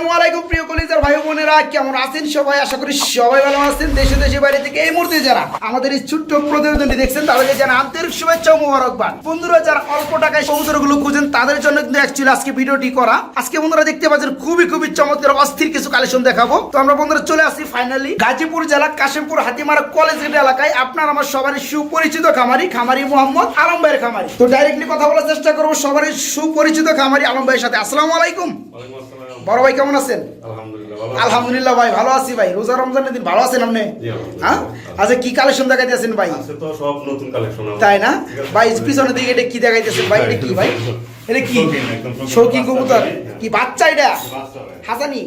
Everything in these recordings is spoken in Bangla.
আসসালামু আলাইকুম প্রিয় কলিজার ভাই বোনেরা, কেমন আছেন সবাই? আশা করি সবাই ভালো আছেন। দেশে দেশে বাইরে থেকে এই মুহূর্তে যারা আমাদের এই ছোট্ট প্রতিবেদনটি দেখছেন, তাদেরকে জানা আন্তরিক শুভেচ্ছা ও মোবারকবাদ। বন্ধুরা, যারা অল্প টাকায় কবুতরগুলো খুঁজেন, তাদের জন্য কিন্তু অ্যাকচুয়ালি আজকে ভিডিওটি করা। আজকে বন্ধুরা দেখতে পাচ্ছেন, খুবই খুবই চমৎকার অস্থির কিছু কালেকশন দেখাবো। তো আমরা বন্ধুরা চলে আসি ফাইনালি গাজীপুর জেলা কাশিমপুর হাতিমারা কলেজ এলাকায়। আপনার আমার সবারই সুপরিচিত খামারি খামারি মোহাম্মদ আলম ভাইয়ের খামারি। তো ডাইরেক্টলি কথা বলার চেষ্টা করব সবারই সুপরিচিত খামারি আলম ভাইয়ের সাথে। আসসালামু আলাইকুম। আসসালাম। বড় ভাই কেমন আছেন? আলহামদুলিল্লাহ, ভাই ভালো আছি ভাই। রোজা রমজানের দিন ভালো আছেন আপনি? হ্যাঁ? আচ্ছা কি কালেকশন দেখাইতেছেন ভাই। তাই না? ভাই পিছনের দিকে এটা কি দেখাইতেছেন ভাই? এটা কি ভাই? এটা কি? শৌখিন, কবুতর? কি বাচ্চা এটা? হাসানি?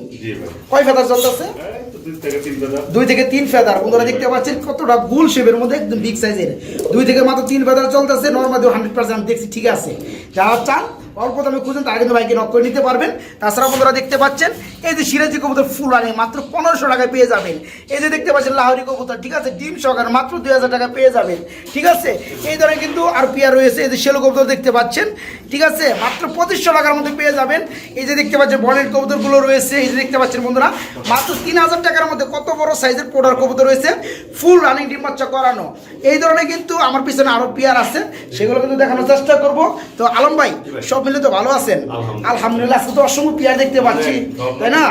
কয় ফেদার চলতেছে? এই দুই থেকে তিন হাজার। দুই থেকে তিন ফেদার। বন্ধুরা দেখতে পাচ্ছেন কতটা গুল শেপের মধ্যে একদম বিগ সাইজের দুই থেকে মাত্র তিন ফেদার চলতেছে। নর্মালি হান্ড্রেড পার্সেন্ট দেখছি ঠিক আছে। যারা চান অল্প দামে খুঁজেন তারা কিন্তু বাইকে নক করে নিতে পারবেন। তাছাড়া বন্ধুরা দেখতে পাচ্ছেন এই যে সিরাজি কবুতর ফুল আনে মাত্র পনেরোশো টাকায় পেয়ে যাবেন। এই যে দেখতে পাচ্ছেন লাহরি কবুতর ঠিক আছে? ডিম সহকারে মাত্র দুই হাজার টাকা পেয়ে যাবেন ঠিক আছে? এই ধরনের কিন্তু আর পিয়ার রয়েছে এই যে শেলো কবুতর দেখতে পাচ্ছেন ঠিক আছে? মাত্র পঁচিশশো টাকার মধ্যে পেয়ে যাবেন। এই যে দেখতে পাচ্ছেন বনেট কবুতরগুলো রয়েছে এই যে দেখতে পাচ্ছেন বন্ধুরা মাত্র তিন হাজার টাকার মধ্যে কত বড় সাইজের পোডার কবুতর রয়েছে ফুল রানিং ডিম বাচ্চা করানো। এই ধরনের কিন্তু আমার পিছনে আরও পেয়ার আছে সেগুলো কিন্তু দেখানোর চেষ্টা করব। তো আলম ভাই। সব মিলে তো ভালো আছেন। আলহামদুলিল্লাহ। আজকে তো অসংখ্য পেয়ার দেখতে পাচ্ছি তাই না?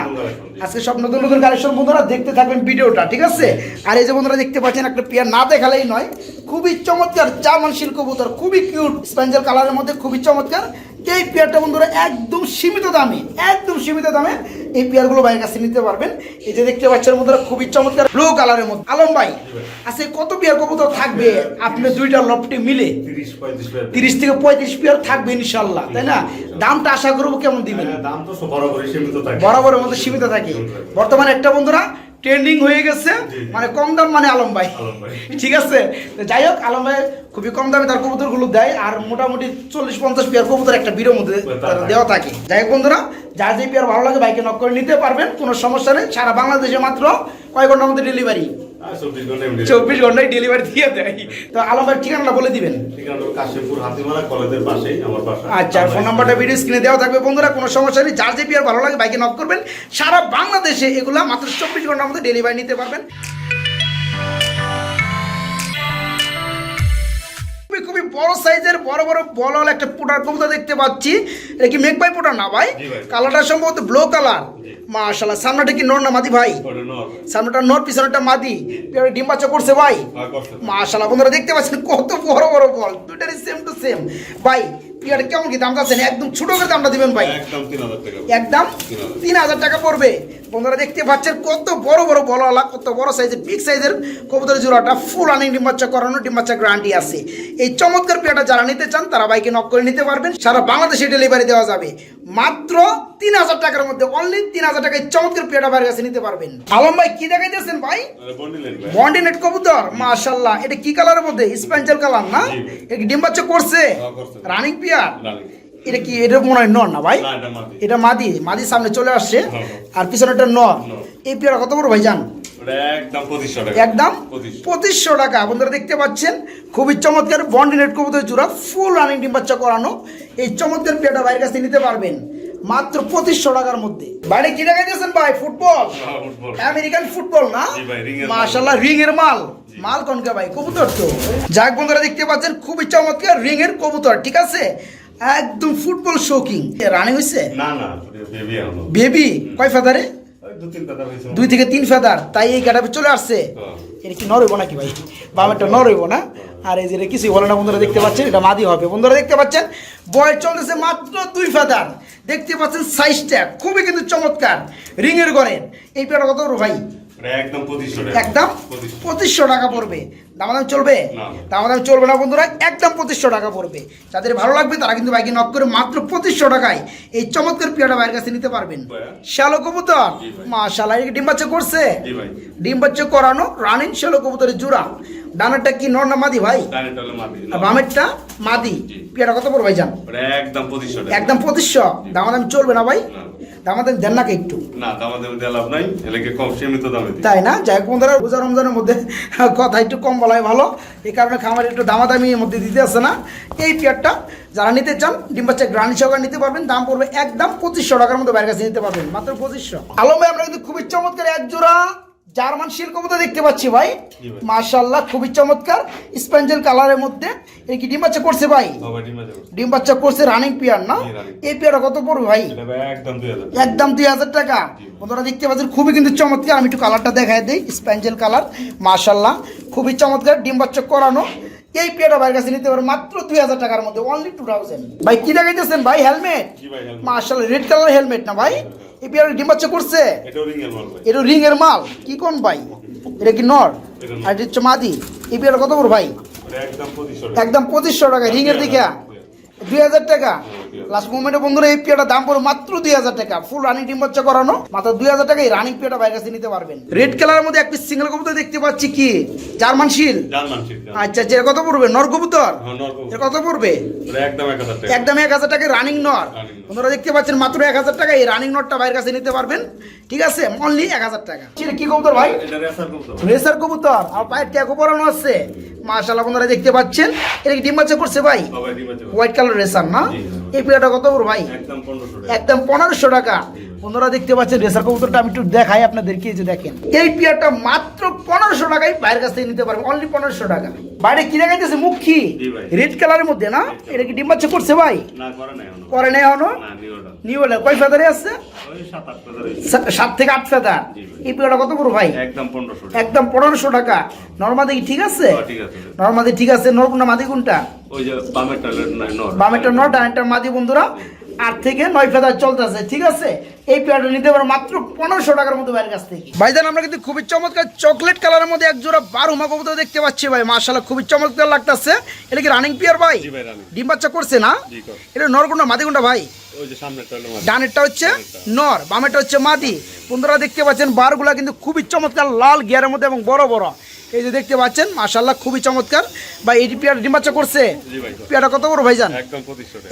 আজকে সব নতুন নতুন কালেকশন বন্ধুরা দেখতে থাকবেন ভিডিওটা ঠিক আছে? আর এই যে বন্ধুরা দেখতে পাচ্ছেন একটা পেয়ার না দেখালেই নয় খুবই চমৎকার জামান শিল্ক কবুতর খুবই কিউট স্পেঞ্জাল কালারের মধ্যে খুবই চমৎকার। এই পেয়ারটা বন্ধুরা একদম সীমিত দামে একদম সীমিত দামে এই পেয়ারগুলো ভাইয়ের কাছে নিতে পারবেন। এই যে দেখতে পাচ্ছেন বন্ধুরা খুবই চমৎকার ব্লু কালারের মধ্যে। আলম ভাই আজকে কত পেয়ার কবুতর থাকবে? আপনি দুইটা লফটে মিলে তিরিশ, থেকে পঁয়ত্রিশ পেয়ার থাকবে ইনশাল্লাহ তাই না? দামটা আশা করব কেমন দিবেন? হ্যাঁ, দাম তো। বরাবরের মধ্যে সীমিত থাকে। বর্তমানে একটা বন্ধুরা ট্রেন্ডিং হয়ে গেছে। মানে কম দাম মানে আলম ভাই। ঠিক আছে? তো যাই হোক আলম ভাই খুবই কম দামে তার কবুতরগুলো দেয় আর মোটামুটি চল্লিশ পঞ্চাশ পেয়ার কবুতর একটা বিরোর মধ্যে দেওয়া থাকে। যাই হোক বন্ধুরা যার যে পেয়ার ভালো লাগে বাইকে নক করে নিতে পারবেন কোনো সমস্যা নেই। সারা বাংলাদেশে মাত্র কয়েক ঘণ্টার মধ্যে ডেলিভারি চব্বিশ ঘণ্টা ঘন্টায় ডেলিভারি দিয়ে দেয়। তো আলম ভাই ঠিকানাটা বলে দিবেন। কলেজের আমার বাসা। আচ্ছা ফোন নাম্বারটা ভিডিও স্ক্রিনে দেওয়া থাকবে বন্ধুরা কোনো সমস্যা নেই। যার যে পেয়ার ভালো লাগে বাইকে নক করবেন। সারা বাংলাদেশে এগুলা মাত্র চব্বিশ ঘণ্টার মধ্যে ডেলিভারি নিতে পারবেন। বড় সাইজের বড় বড় বলল একটা পোটার কবুতর দেখতে পাচ্ছি। এটা কি মেঘ ভাই পুটার না ভাই? কালারটা সম্ভবত ব্লু কালার মাশাল্লাহ সামনেটা কি নর না মাদি ভাই। সামনেটা নর পিছনেটা মাদি। পেয়ারে ডিম বাচ্চা করছে ভাই। কষ্ট। মাশাল্লাহ বন্ধুরা দেখতে পাচ্ছেন কত বড় বড় বল। দুইটারই সেম টু সেম ভাই পিয়ারে কেমন কি দাম চাচ্ছেন একদম ছোট করে দামটা দিবেন ভাই। একদম তিন হাজার টাকা পড়বে। বন্ধুরা দেখতে পাচ্ছেন কত বড় বড় বলওয়ালা কত বড় সাইজের বিগ সাইজের কবুতর জোড়াটা ফুল আনি ডিম বাচ্চা করানো ডিম বাচ্চা গ্যারান্টি আছে। এই চমৎকার পেয়াটা যারা নিতে চান তারা বাইকে নক করে নিতে পারবেন। সারা বাংলাদেশে ডেলিভারি দেওয়া যাবে। মাত্র তিন হাজার টাকার মধ্যে অনলি তিন হাজার টাকায় চমৎকার পেয়াটা বাইরের কাছে নিতে পারবেন। আলম ভাই কি দেখাইতেছেন ভাই। বন্ডিনেট কবুতর মাশাল্লাহ এটা কি কালারের মধ্যে? স্পেঞ্জাল কালার না। এটা কি ডিম বাচ্চা করছে? হ্যাঁ, রানিং পিয়ার। এটা কি এটা মনে হয় নর না ভাই? এটা মাদি। মাদির সামনে চলে আসছে। হ্যাঁ, আর পিছনে একটা নর। এই পেয়ারা কত বড় ভাই জান ওটা একদম পঁচিশশো টাকা। বন্ধুরা দেখতে পাচ্ছেন খুবই চমৎকার বন্ডিনেট কবুতর জোড়া ফুল রানিং ডিম বাচ্চা করানো। এই চমৎকার পেয়ারটা বাইরের কাছে নিতে পারবেন মাত্র পঁচিশশো টাকার মধ্যে। বাইরে কি দিয়েছেন ভাই? ফুটবল? হ্যাঁ, আমেরিকান ফুটবল না। মাশাল্লাহ রিং এর মাল। মাল। কনকা ভাই? কবুতর তো। যাক বন্ধুরা দেখতে পাচ্ছেন খুবই চমৎকার রিং এর কবুতর ঠিক আছে? একদম ফুটবল শৌকিং রানিং হয়েছে না, না, বেবি বেবি? কয় ফেদারে। দুই থেকে তিন ফেদার। তাই এই গাড়াবে চলে আসছে। এটা কি নর হইব নাকি ভাই? বামেরটা নর হইব না? আর এই যে কিছুই বলে না বন্ধুরা দেখতে পাচ্ছেন? এটা মাদি হবে। বন্ধুরা দেখতে পাচ্ছেন? বয়স চলতেছে মাত্র দুই ফেদার। দেখতে পাচ্ছেন সাইজটা খুবই কিন্তু চমৎকার। রিংয়ের গড়ের এই পেয়ারটা কত ভাই? একদম পঁচিশশো টাকা। একদম পঁচিশশো। পঁচিশশো পড়বে। দামাদাম চলবে? না। দামাদাম চলবে না বন্ধুরা একদম পঁচিশশো টাকা পড়বে। যাদের ভালো লাগবে তারা কিন্তু বাইকে নক করে মাত্র পঁচিশশো টাকায় এই চমৎকার পেয়ারটা বাইরের কাছে নিতে পারবেন। শ্যালো কবুতর। মাশাল্লাহ ডিম বাচ্চা করছে? ডিম বাচ্চা করানো রানিং শ্যালো কবুতরের জোড়া। ডানারটা কি নর না মাদি ভাই? বামেরটা মাদি। জি। পেয়ারটা কত পড়বে ভাই যান একদম পঁচিশশো টাকা। একদম পঁচিশশো। দামাদাম চলবে না ভাই। দামাদামি দেন না কে একটু? না দামাদের মধ্যে লাভ নাই। এলাকে কম সীমিত দামে তাই না? যাই হোক বন্ধুরা রোজা রমজানের মধ্যে কথা একটু কম বলাই ভালো। এই কারণে খামার একটু দামাদামি এর মধ্যে দিতে আসে না। এই পেয়ারটা যারা নিতে চান ডিম বাচ্চা গ্রানি সহকারে নিতে পারবেন। দাম পড়বে একদম পঁচিশশো টাকার মতো বাইরের কাছে নিতে পারবেন। মাত্র পঁচিশশো। আলমে আমরা কিন্তু খুবই চমৎকার এক জোড়া জার্মান সিল্ক মতো দেখতে পাচ্ছি ভাই। মাশাল্লাহ খুবই চমৎকার। স্পেঞ্জেল কালারের মধ্যে। এই কি ডিম বাচ্চা করছে ভাই? ডিম বাচ্চা করছে। রানিং পেয়ার না? এই পেয়ারটা কত পড়বে ভাই? একদম দুই হাজার একদম দুই হাজার টাকা। বন্ধুরা দেখতে পাচ্ছেন খুবই কিন্তু চমৎকার। আমি একটু কালারটা দেখাই দিই। স্পেঞ্জেল কালার মাশাল্লাহ খুবই চমৎকার। ডিম বাচ্চা করানো। এই পেটা ভাইয়ের কাছে নিতে পারে মাত্র দুই হাজার টাকার মধ্যে অনলি টু থাউজেন্ড ভাই কি দেখাইতেছেন ভাই হেলমেট। মার্শাল্লাহ রেড কালার হেলমেট না ভাই? এই পেয়ার ডিম বাচ্চা করছে? এটা রিং এর মাল? কি কোন ভাই? এটা কি নর? আর এটা হচ্ছে মাদি। এই পেয়ারটা কত বড় ভাই? একদম পঁচিশশো টাকা। একদম পঁচিশশো টাকা রিং এর দিকে। দুই হাজার টাকা। লাস্ট মোমেন্টে বন্ধুরা এই দাম পড়ে মাত্র দুই হাজার টাকা। ফুল রানিং ডিম বাচ্চা করানো মাত্র দুই হাজার টাকা এই রানিং পেয়ারটা বাইরের কাছে নিতে পারবেন। রেড কালারের মধ্যে একটি সিঙ্গেল কবুতর দেখতে পাচ্ছি কি? জার্মান শিল আচ্ছা আচ্ছা কত পড়বে? নর কবুতর? হ্যাঁ নর কবুতর। এটা কত পড়বে? একদম এক হাজার টাকা। রানিং নর Running বন্ধুরা দেখতে পাচ্ছেন মাত্র এক হাজার টাকা এই রানিং নটটা বাইরের কাছে নিতে পারবেন। ঠিক আছে? অনলি এক হাজার টাকা। এটা কি কবুতর ভাই? রেসার কবুতর। রেসার কবুতর। আর পায়ের ট্যাগও পরানো আছে। মাশাআল্লাহ বন্ধুরা দেখতে পাচ্ছেন। এটা কি ডিম বাচ্চা করছে ভাই? বাবা ডিমা যাবে হোয়াইট কালার রেসার না জি। এই পেয়ারটা কত বড় ভাই? একদম পনেরোশো টাকা। বন্ধুরা দেখতে পাচ্ছেন রেসার কবুতরটা আমি একটু দেখাই আপনাদেরকে এই যে দেখেন। এই পেয়ারটা মাত্র পনেরোশো টাকায় বাইরের কাছ থেকে নিতে পারবেন অনলি পনেরোশো টাকা। বাইরে কিনে দেখাইতেছে মুখী। রেড কালারের মধ্যে না? এটা কি ডিম বাচ্চা করছে ভাই? করে নাই নেই এখনও? না নিউ হলে কয় ফেদারে আছে? সাত থেকে আট ফেদার। এই পেয়ারটা কত বড় ভাই? একদম পনেরোশো টাকা। একদম পনেরোশো টাকা। নর্মাদি ঠিক আছে? নর্মাদি ঠিক আছে। নরকুন্ডা মাদি কোনটা? বামেরটা নটা একটা মাদি বন্ধুরা আট থেকে নয় ফেদার চলতেছে ঠিক আছে? এই পেয়ারটা নিতে পারো মাত্র পনেরোশো টাকার মধ্যে বাইরের কাছ থেকে। ভাইজান আমরা কিন্তু খুবই চমৎকার চকলেট কালারের মধ্যে এক জোড়া বারো মা কবুতর দেখতে পাচ্ছি ভাই মার্শাল্লাহ খুবই চমৎকার লাগতেছে। এটা কি রানিং পিয়ার ভাই? ভাই। ডিম বাচ্চা করছে না? এটা নরকুন্ডা মাদিকুন্ডা ভাই? ডানেরটা হচ্ছে নর বামেরটা হচ্ছে মাদি। বন্ধুরা দেখতে পাচ্ছেন বারগুলা কিন্তু খুবই চমৎকার লাল গিয়ারের মধ্যে এবং বড় বড়। এই যে দেখতে পাচ্ছেন মাশাল্লাহ খুবই চমৎকার। বা এই পেয়ার ডিম বাচ্চা করছে? পেয়ারা কত বড় ভাইজান?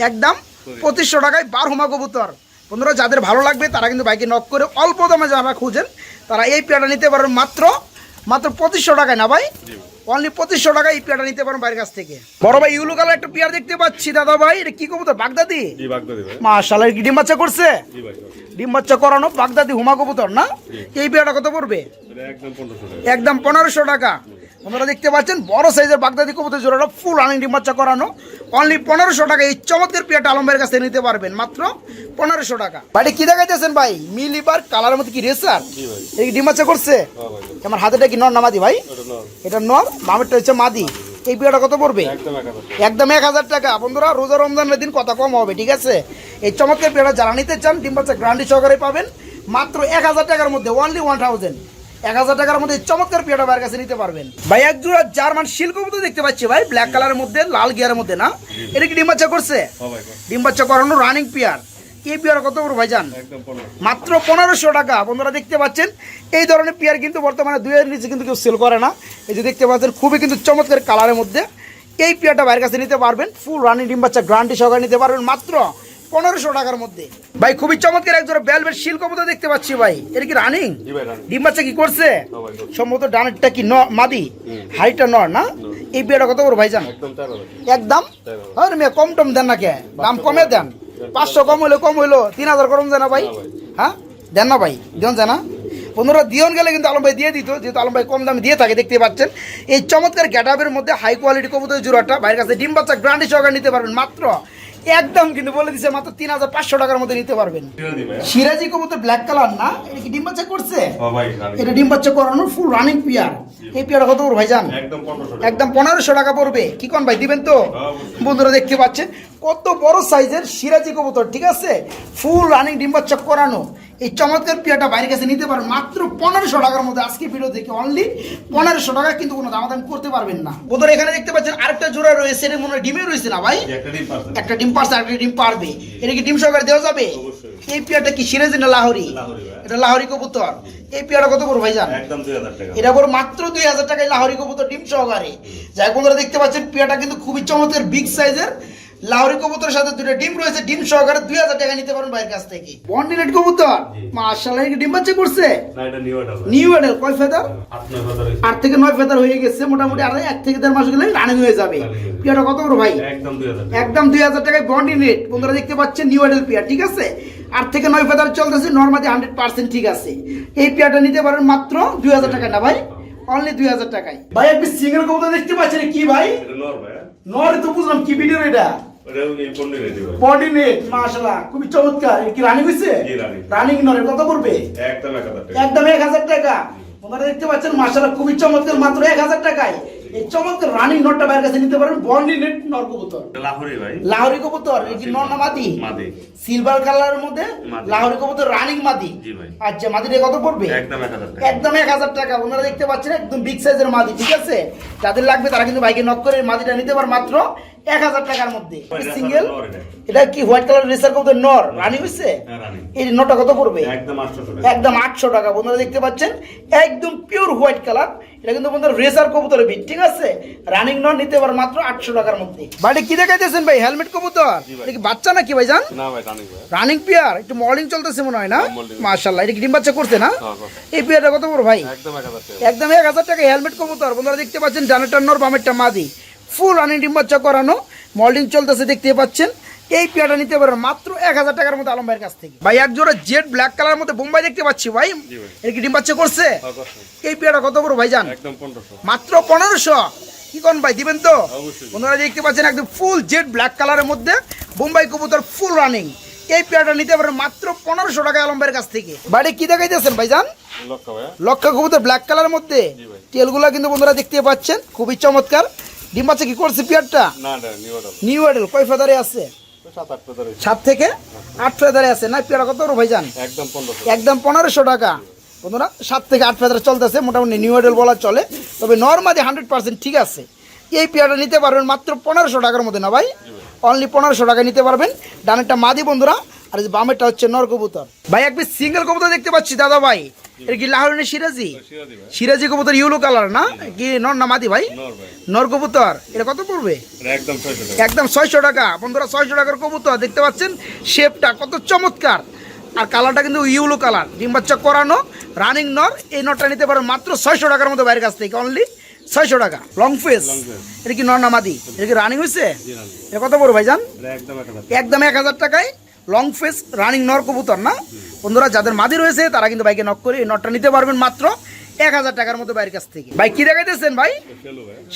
একদম পঁচিশশো টাকায় বার হুমা কবুতর। বন্ধুরা যাদের ভালো লাগবে তারা কিন্তু বাইকে নক করে অল্প দামে যারা খুঁজেন তারা এই পেয়ারটা নিতে পারেন মাত্র মাত্র পঁচিশশো টাকায় না ভাই? জি অনলি পঁচিশশো টাকায় এই পেয়ারটা নিতে পারেন বাইরের কাছ থেকে। বড় ভাই ইউলো কালার একটা পেয়ার দেখতে পাচ্ছি দাদা ভাই। এটা কি কবুতর? বাগদাদি? মাসাল কি ডিম বাচ্চা করছে? জি ডিম বাচ্চা করানো বাগদাদি হুমা কবুতর না? এই পেয়ারটা কত পড়বে? একদম পনেরোশো টাকা। আপনারা দেখতে পাচ্ছেন বড় সাইজের বাগদাদি কবুতর জোড়াটা ফুল রানিং ডিম বাচ্চা করানো। অনলি পনেরোশো টাকা এই চমৎকার পেয়ারটা আলমের কাছে নিতে পারবেন মাত্র পনেরোশো টাকা। বাড়ি কি দেখাইতেছেন ভাই? মিলিবার কালারের মধ্যে কি রেসার? এই ডিম বাচ্চা করছে? হ্যাঁ আমার হাতেটা কি নর নামাদি ভাই? এটা নর। মামেরটা হচ্ছে মাদি। এই পেয়ারটা কত পড়বে? একদম এক হাজার টাকা। বন্ধুরা রোজা রমজানের দিন কত কম হবে ঠিক আছে? এই চমৎকার পেয়ারা যারা নিতে চান ডিম বাচ্চা গ্রান্ডি সহকারে পাবেন মাত্র এক হাজার টাকার মধ্যে অনলি ওয়ান থাউজেন্ড এক হাজার টাকার মধ্যে চমৎকার পেয়ারা ভাইয়ের কাছে নিতে পারবেন। ভাই এক জোড়া জার্মান শিল্ক মতো দেখতে পাচ্ছি ভাই ব্ল্যাক কালারের মধ্যে লাল গিয়ারের মধ্যে না? এটা কি ডিম বাচ্চা করছে? হ্যাঁ ভাই কর। ডিম বাচ্চা করানো রানিং পেয়ার এই পেয়ারা কত বড় ভাইজান মাত্র পনেরোশো টাকা। বন্ধুরা দেখতে পাচ্ছেন এই ধরনের পেয়ার কিন্তু বর্তমানে দুইয়ের নিচে কিন্তু কেউ সেল করে না। এই যে দেখতে পাচ্ছেন খুবই কিন্তু চমৎকার কালারের মধ্যে। এই পেয়ারটা বাইরের কাছে নিতে পারবেন ফুল রানি ডিম বাচ্চা গ্রান্টি সহকারে নিতে পারবেন। মাত্র পনেরোশো টাকার মধ্যে। ভাই খুবই চমৎকার একজোড়া বেলভেট শিল্ক মতো দেখতে পাচ্ছি ভাই। এটা কি রানিং জি ডিম বাচ্চা কি করছে? হ্যাঁ ভাই। সম্ভবত ডানেরটা কি ন মাদি? হাইটটা নর না? এই পেয়ারটা কত বড় ভাইজান? একদম তেরো হাজার একদম? তেরো। মেয়ে কম টম দেন না কে? দাম কমে দেন। পাঁচশো কম হইল কম হইল। তিন হাজার কম দেন না ভাই। হ্যাঁ? দেন না ভাই দিন জানা পনেরো দিয়ন গেলে কিন্তু আলম ভাই দিয়ে দিত যেহেতু আলম ভাই কম দামে দিয়ে থাকে দেখতে পাচ্ছেন। এই চমৎকার গ্যাটাপের মধ্যে হাই কোয়ালিটি কবুতর জোড়াটা বাইরের কাছে ডিম বাচ্চা গ্রান্ডি সহকারে নিতে পারবেন মাত্র একদম কিন্তু বলে দিছে মাত্র তিন হাজার পাঁচশো টাকার মধ্যে নিতে পারবেন। ভাই সিরাজি কবুতর ব্ল্যাক কালার না? এটা কি ডিম বাচ্চা করছে? হ্যাঁ ভাই এটা ডিম বাচ্চা করানোর ফুল রানিং পিয়ার এই পিয়ার কত ভাইজান? একদম পনেরোশো টাকা। একদম পনেরোশো টাকা পড়বে। কি কোন ভাই দিবেন তো? বন্ধুরা দেখতে পাচ্ছেন কত বড় সাইজের সিরাজি কবুতর ঠিক আছে? ফুল রানিং ডিম্বা চক করানো। এই চমৎকার পিয়াটা বাইরের কাছে নিতে পারেন। মাত্র পনেরোশো টাকার মধ্যে আজকে ভিডিও দেখে অনলি পনেরোশো টাকা কিন্তু কোনো দামাদাম করতে পারবেন না। বন্ধুরা এখানে দেখতে পাচ্ছেন আরেকটা জোড়া রয়েছে মনে হয় ডিমে রয়েছে না ভাই? একটা ডিম ডিম পারছে আর ডিম পারবে। এটা কি ডিম সহকারে দেওয়া যাবে? এই পিয়াটা কি সিরাজি না লাহরি? এটা লাহরি কবুতর। এই পিয়াটা কত বড় ভাই জান এটা পর মাত্র দুই হাজার টাকায় লাহরি কবুতর ডিম সহকারে। যাই বন্ধুরা দেখতে পাচ্ছেন পিয়াটা কিন্তু খুবই চমৎকার বিগ সাইজের লাহোরি কবুতরের সাথে দুটো ডিম রয়েছে ডিম সহকারে দুই হাজার টাকা নিতে পারেন ভাইয়ের কাছ থেকে। বন্ডিনেট কবুতর? জি। ডিম বাচ্চা করছে? নিউ এডেল কয় ফেদার? আট থেকে নয় ফেদার হয়ে গেছে মোটামুটি আর এক থেকে দেড় মাস গেলে রানিং হয়ে যাবে। পিয়াটা কত বড় ভাই? একদম দুই হাজার টাকায় বন্ডি নেট বন্ধুরা দেখতে পাচ্ছেন নিউ এডেল পিয়ার ঠিক আছে? আট থেকে নয় ফেদার চলতেছে নর্মালি হান্ড্রেড পার্সেন্ট ঠিক আছে। এই পিয়াটা নিতে পারেন মাত্র দুই হাজার টাকা না ভাই? অনলি দুই হাজার টাকায়। ভাই আপনি সিঙ্গেল কবুতর দেখতে পাচ্ছেন কি ভাই? নরে তো বুঝলাম কি ভিডিও এটা? ওটা এই পণ্য রেডি ভাই বডি নেট মাশাআল্লাহ খুবই চমৎকার। কি রানিং হইছে? রানিং নরে কত করবে একদম এক হাজার টাকা। একদম এক হাজার টাকা। আপনারা দেখতে পাচ্ছেন মাশাআল্লাহ খুবই চমৎকার মাত্র এক হাজার টাকায়। এই চমৎকার রানিং নটটা বাইরের কাছে নিতে পারেন বন্ডি নেট নর কবুতর। লাহোরি ভাই। লাহোরি কবুতর এই কি নর না মাদি? মাদি। সিলভার কালারের মধ্যে। লাহোরি কবুতর রানিং মাদি। জি ভাই। আচ্ছা মাদিটা কত পড়বে? একদম এক হাজার টাকা। একদম এক হাজার টাকা। ওনারা দেখতে পাচ্ছেন একদম বিগ সাইজের মাদি ঠিক আছে? যাদের লাগবে তারা কিন্তু বাইকে নক করে মাদিটা নিতে পার মাত্র এক হাজার টাকার মধ্যে। সিঙ্গেল এটা। কি হোয়াইট কালার রেসার কবুতর? নর। রানি হইছে হ্যাঁ। এই নটা কত পড়বে? একদম আটশো টাকা। একদম আটশো টাকা। বন্ধুরা দেখতে পাচ্ছেন? একদম পিওর হোয়াইট কালার এটা কিন্তু বন্ধুরা রেসার কবুতরের বিট ঠিক আছে? রানিং নট নিতে পার মাত্র আটশো টাকার মধ্যে। বাড়ি কি দেখাইতেছেন ভাই? হেলমেট কবুতর? এটা কি বাচ্চা নাকি ভাই জান না ভাই রানিং ভাই। রানিং পিয়ার একটু মর্নিং চলতেছে মনে হয় না? হ্যাঁ। মাশাল্লাহ এটা কি ডিম বাচ্চা করছে না? হ্যাঁ। এই পিয়ারটা কত বড় ভাই? একদম এক হাজার টাকা। একদম এক হাজার টাকা হেলমেট কবুতর। বন্ধুরা দেখতে পাচ্ছেন ডানেরটা নর বামেরটা মাদি। ফুল রানিং ডিম বাচ্চা করানো। মল্ডিং চলতেছে দেখতে পাচ্ছেন। এই পেয়ারটা নিতে পারেন মাত্র এক হাজার টাকার মতো আলম ভাইয়ের কাছ থেকে। ভাই এক জোড়া জেড ব্ল্যাক কালার মধ্যে বোম্বাই দেখতে পাচ্ছি ভাই। এর কি ডিম বাচ্চা করছে? হ্যাঁ, এই পেয়ারটা কত বড় ভাই জান মাত্র পনেরোশো? কি কোন ভাই দিবেন তো। বন্ধুরা দেখতে পাচ্ছেন একদম ফুল জেড ব্ল্যাক কালারের মধ্যে বোম্বাই কবুতর ফুল রানিং এই পেয়ারটা নিতে পারেন মাত্র পনেরোশো টাকা আলম ভাইয়ের কাছ থেকে। বাড়ি কি দেখাইতেছেন ভাই জান লক্ষ কবুতর ব্ল্যাক কালারের মধ্যে। তেলগুলো কিন্তু বন্ধুরা দেখতে পাচ্ছেন খুবই চমৎকার। ডিম বাচ্চা কি? করছে পিয়ারটা? নিউ এডেল কয় ফেদারে আছে? সাত থেকে আট ফেদারে আছে। না পিয়ারা কত বড় ভাইজান? একদম পনেরোশো টাকা। বন্ধুরা সাত থেকে আট ফেদারে চলতেছে মোটামুটি নিউ এডেল বলা চলে। তবে নর্মালি হান্ড্রেড পার্সেন্ট ঠিক আছে। এই পেয়ারটা নিতে পারবেন মাত্র পনেরোশো টাকার মধ্যে না ভাই? অনলি পনেরোশো টাকা নিতে পারবেন। ডানেরটা মাদি বন্ধুরা। আর বামেরটা হচ্ছে নর কবুতর। ভাই এক সিঙ্গেল কবুতর দেখতে পাচ্ছি দাদা ভাই। এটা কি লাহোরের সিরাজি? সিরাজি কবুতর ইউলো কালার না? কি নর না মাদি ভাই? নর কবুতর। এটা কত পড়বে? একদম ছয়শো টাকা। বন্ধুরা ছয়শো টাকার কবুতর দেখতে পাচ্ছেন? শেপটা কত চমৎকার। আর কালারটা কিন্তু ইউলো কালার ডিম বাচ্চা করানো রানিং নর। এই নটটা নিতে পারেন মাত্র ছয়শো টাকার মতো বাইরের কাছ থেকে অনলি ছয়শো টাকা। লং ফেস এটা কি নর না মাদি? এটা কি রানিং হয়েছে এটা কত পড়বে ভাইজান? একদম এক হাজার টাকায় লং ফেস রানিং নর কবুতর না? বন্ধুরা যাদের মাদি রয়েছে তারা কিন্তু বাইকে নক করে এই নটটা নিতে পারবেন মাত্র এক হাজার টাকার মতো বাইরের কাছ থেকে। ভাই কি দেখাইতেছেন ভাই?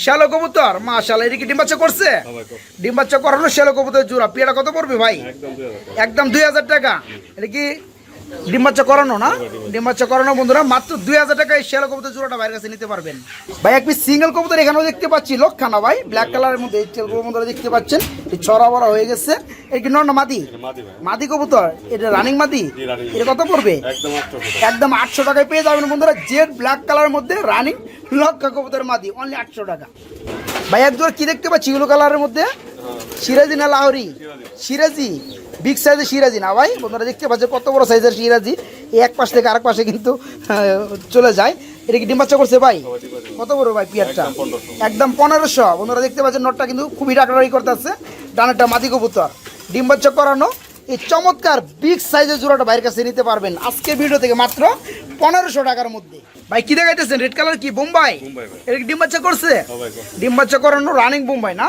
শ্যালো কবুতর মা মাশাল্লাহ এটা কি ডিম বাচ্চা করছে? সবাই ডিম বাচ্চা করানো শ্যালো কবুতর জোড়া। পিয়াটা কত পড়বে ভাই? একদম দুই হাজার টাকা। এটা কি ডিম বাচ্চা করানো না? ডিম বাচ্চা করানো বন্ধুরা মাত্র দুই হাজার টাকায় শ্যালো কবুতর জোড়াটা বাইরের কাছে নিতে পারবেন। ভাই এক পিস সিঙ্গেল কবুতর এখানেও দেখতে পাচ্ছি লক্ষানা ভাই ব্ল্যাক কালারের মধ্যে এই তেলগুলো বন্ধুরা দেখতে পাচ্ছেন এই ছড়া বড়া হয়ে গেছে। এটা কি নর না মাদি? মাদি কবুতর? এটা রানিং মাদি? এটা কত পড়বে? একদম আটশো টাকা একদম টাকায় পেয়ে যাবেন বন্ধুরা জেড ব্ল্যাক কালারের মধ্যে রানিং লক্ষা কবুতর মাদি অনলি আটশো টাকা। ভাই একজন কি দেখতে পাচ্ছি ইউলো কালারের মধ্যে? সিরাজি না লাহরি? সিরাজি? বিগ সাইজের সিরাজি না ভাই বন্ধুরা দেখতে পাচ্ছে কত বড় সাইজের সিরাজি এক পাশ থেকে আরেক পাশে কিন্তু চলে যায়। এটা কি ডিম বাচ্চা করছে ভাই? কত বড় ভাই পিয়ারটা? একদম পনেরোশো। বন্ধুরা দেখতে পাচ্ছেন নটটা কিন্তু খুবই ডাকাডাকি করতেছে। ডানেরটা মাদি কবুতর। ডিম বাচ্চা করানো। এই চমৎকার বিগ সাইজের জোড়াটা বাইরের কাছে নিতে পারবেন। আজকের ভিডিও থেকে মাত্র পনেরোশো টাকার মধ্যে। ভাই কি দেখাইতেছেন? রেড কালার কি? বোম্বাই। এটা কি ডিম বাচ্চা করছে? ডিম বাচ্চা করানো রানিং বোম্বাই না?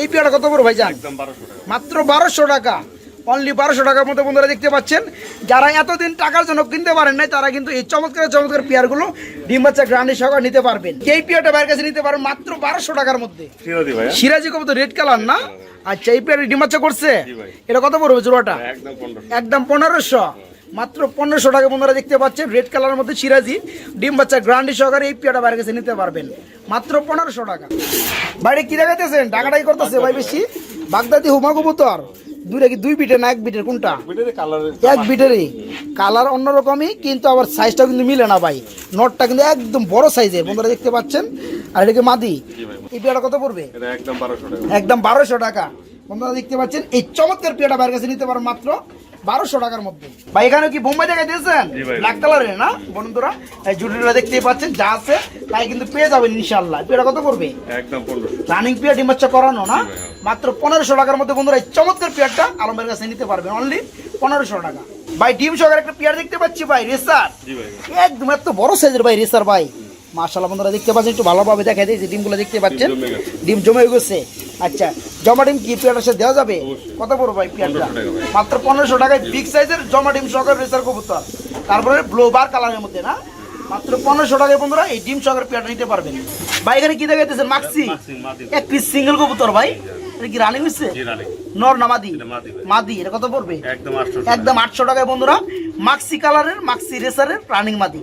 এই পেয়ারটা কত বড় ভাই টাকা। মাত্র বারোশো টাকা। অনলি বারোশো টাকার মধ্যে বন্ধুরা দেখতে পাচ্ছেন। যারা এতদিন টাকার জন্য কিনতে পারেন নাই তারা কিন্তু এই চমৎকার চমৎকার পেয়ারগুলো ডিম বাচ্চা গ্রান্ডি সহকারে নিতে পারবেন। এই পেয়ারটা বাইরের কাছে নিতে পারেন মাত্র বারোশো টাকার মধ্যে। সিরাজি কবুতর রেড কালার না? আচ্ছা এই পেয়ারে ডিম বাচ্চা করছে? এটা কত পড়বে জোড়াটা? একদম পনেরোশো। মাত্র পনেরোশো টাকা বন্ধুরা দেখতে পাচ্ছেন রেড কালারের মধ্যে সিরাজি ডিম বাচ্চা গ্রান্ডি সহকারে এই পেয়ারটা বাইরে কাছে নিতে পারবেন। মাত্র পনেরোশো টাকা। বাইরে কি দেখাইতেছেন? টাকাটাই করতেছে ভাই বেশি। বাগদাদি হুমা কবুতর। দুইটা কি দুই বিটের না এক বিটের কোনটা? এক বিটেরই কালার অন্যরকমই কিন্তু আবার সাইজটাও কিন্তু মিলে না ভাই। নটটা কিন্তু একদম বড় সাইজের বন্ধুরা দেখতে পাচ্ছেন? আর এটাকে মাদি? এই পেয়ারটা কত পড়বে? একদম বারোশো টাকা। একদম বারোশো টাকা। বন্ধুরা দেখতে পাচ্ছেন এই চমৎকার পেয়ারটা বাইরের কাছে নিতে পারো মাত্র। বারোশো টাকার মধ্যে। ভাই এখানে কি বোম্বাই দেখাই দিয়েছেন? জি ভাই। ব্ল্যাক কালারের না বন্ধুরা? এই জুটিটা দেখতেই পাচ্ছেন যা আছে তাই কিন্তু পেয়ে যাবেন ইনশাল্লাহ পেয়ারা কত করবে একদম পনেরোশো রানিং পেয়ার ডিম বাচ্চা করানো না? মাত্র পনেরোশো টাকার মধ্যে বন্ধুরা এই চমৎকার পেয়ারটা আলমের কাছে নিতে পারবেন অনলি পনেরোশো টাকা। ভাই ডিম সহকারে একটা পেয়ার দেখতে পাচ্ছি ভাই রেসার। একদম এত বড় সাইজের ভাই রেসার ভাই। মাশাআল্লাহ বন্ধুরা দেখতে পাচ্ছেন একটু ভালোভাবে দেখাই দিয়েছি ডিমগুলো দেখতে পাচ্ছেন। ডিম জমে গেছে। আচ্ছা জমা ডিম কি পেয়ারটার সাথে দেওয়া যাবে? কত বড় ভাই পেয়ারটা? 1500 টাকা ভাই। মাত্র পনেরোশো টাকায় বিগ সাইজের জমা ডিম সহকারে রেসার কবুতর। তারপরে ব্লোবার কালারের মধ্যে না? মাত্র পনেরোশো টাকায় বন্ধুরা এই ডিম সহকারে পেয়ারটা নিতে পারবেন। ভাই এখানে কি দেখাইতেছেন? মাক্সি। মাক্সি, এক পিস সিঙ্গেল কবুতর ভাই। এটা কি রানিং হচ্ছে নর না মাদি? মাদি এটা কত পড়বে? একদম আটশো টাকায় বন্ধুরা মাক্সি কালারের মাক্সি রেসারের রানিং মাদি।